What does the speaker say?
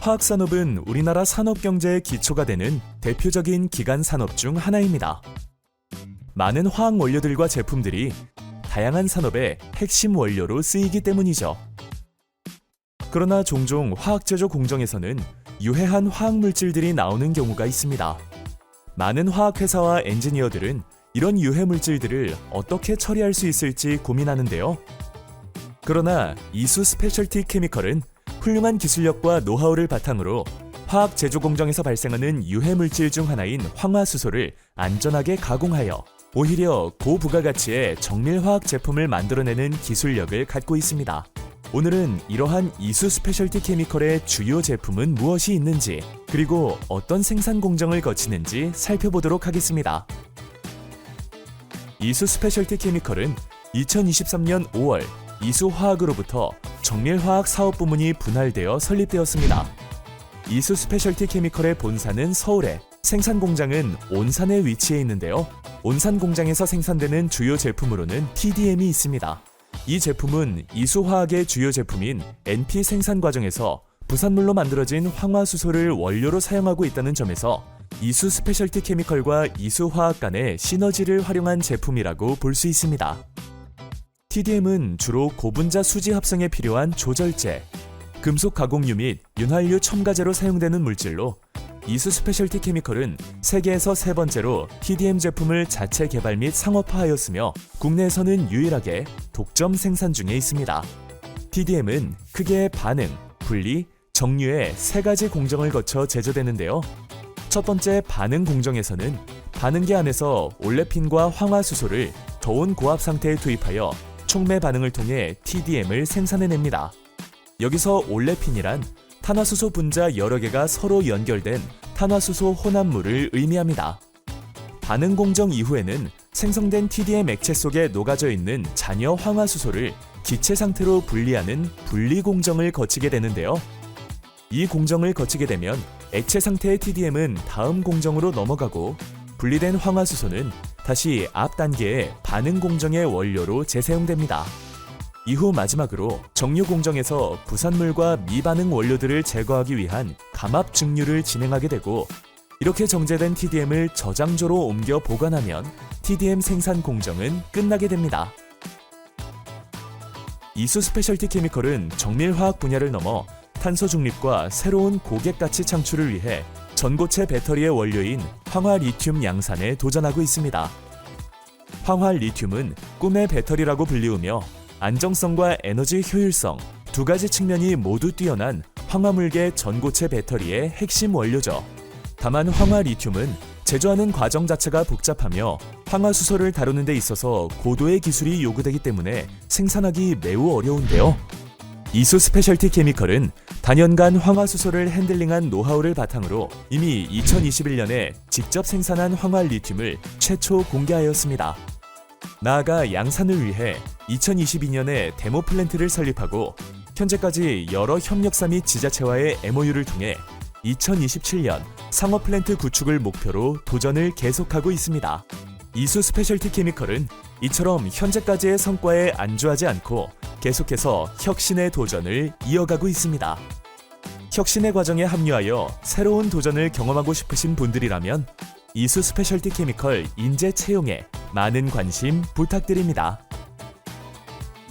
화학산업은 우리나라 산업 경제의 기초가 되는 대표적인 기간 산업 중 하나입니다. 많은 화학 원료들과 제품들이 다양한 산업의 핵심 원료로 쓰이기 때문이죠. 그러나 종종 화학 제조 공정에서는 유해한 화학 물질들이 나오는 경우가 있습니다. 많은 화학 회사와 엔지니어들은 이런 유해 물질들을 어떻게 처리할 수 있을지 고민하는데요. 그러나 이수 스페셜티 케미컬은 훌륭한 기술력과 노하우를 바탕으로 화학 제조 공정에서 발생하는 유해 물질 중 하나인 황화수소를 안전하게 가공하여 오히려 고부가가치의 정밀 화학 제품을 만들어내는 기술력을 갖고 있습니다. 오늘은 이러한 이수 스페셜티 케미컬의 주요 제품은 무엇이 있는지 그리고 어떤 생산 공정을 거치는지 살펴보도록 하겠습니다. 이수 스페셜티 케미컬은 2023년 5월 이수화학으로부터 정밀화학 사업 부문이 분할되어 설립되었습니다. 이수 스페셜티 케미컬의 본사는 서울에, 생산 공장은 온산에 위치해 있는데요. 온산 공장에서 생산되는 주요 제품으로는 TDM이 있습니다. 이 제품은 이수화학의 주요 제품인 NP 생산 과정에서 부산물로 만들어진 황화수소를 원료로 사용하고 있다는 점에서 이수 스페셜티 케미컬과 이수화학 간의 시너지를 활용한 제품이라고 볼 수 있습니다. TDM은 주로 고분자 수지 합성에 필요한 조절제, 금속 가공유 및 윤활유 첨가제로 사용되는 물질로 이수 스페셜티 케미컬은 세계에서 세 번째로 TDM 제품을 자체 개발 및 상업화하였으며 국내에서는 유일하게 독점 생산 중에 있습니다. TDM은 크게 반응, 분리, 정류의 세 가지 공정을 거쳐 제조되는데요. 첫 번째 반응 공정에서는 반응기 안에서 올레핀과 황화수소를 더운 고압 상태에 투입하여 촉매 반응을 통해 TDM을 생산해냅니다. 여기서 올레핀이란 탄화수소 분자 여러 개가 서로 연결된 탄화수소 혼합물을 의미합니다. 반응 공정 이후에는 생성된 TDM 액체 속에 녹아져 있는 잔여 황화수소를 기체 상태로 분리하는 분리 공정을 거치게 되는데요. 이 공정을 거치게 되면 액체 상태의 TDM은 다음 공정으로 넘어가고 분리된 황화수소는 다시 앞 단계의 반응 공정의 원료로 재사용됩니다. 이후 마지막으로 정류 공정에서 부산물과 미반응 원료들을 제거하기 위한 감압 증류를 진행하게 되고 이렇게 정제된 TDM을 저장조로 옮겨 보관하면 TDM 생산 공정은 끝나게 됩니다. 이수 스페셜티 케미컬은 정밀 화학 분야를 넘어 탄소 중립과 새로운 고객 가치 창출을 위해 전고체 배터리의 원료인 황화 리튬 양산에 도전하고 있습니다. 황화 리튬은 꿈의 배터리라고 불리우며 안정성과 에너지 효율성 두 가지 측면이 모두 뛰어난 황화물계 전고체 배터리의 핵심 원료죠. 다만 황화 리튬은 제조하는 과정 자체가 복잡하며 황화수소를 다루는 데 있어서 고도의 기술이 요구되기 때문에 생산하기 매우 어려운데요. 이수 스페셜티 케미컬은 단연간 황화수소를 핸들링한 노하우를 바탕으로 이미 2021년에 직접 생산한 황화 리튬을 최초 공개하였습니다. 나아가 양산을 위해 2022년에 데모 플랜트를 설립하고 현재까지 여러 협력사 및 지자체와의 MOU를 통해 2027년 상업 플랜트 구축을 목표로 도전을 계속하고 있습니다. 이수 스페셜티 케미컬은 이처럼 현재까지의 성과에 안주하지 않고 계속해서 혁신의 도전을 이어가고 있습니다. 혁신의 과정에 합류하여 새로운 도전을 경험하고 싶으신 분들이라면 이수 스페셜티 케미컬 인재 채용에 많은 관심 부탁드립니다.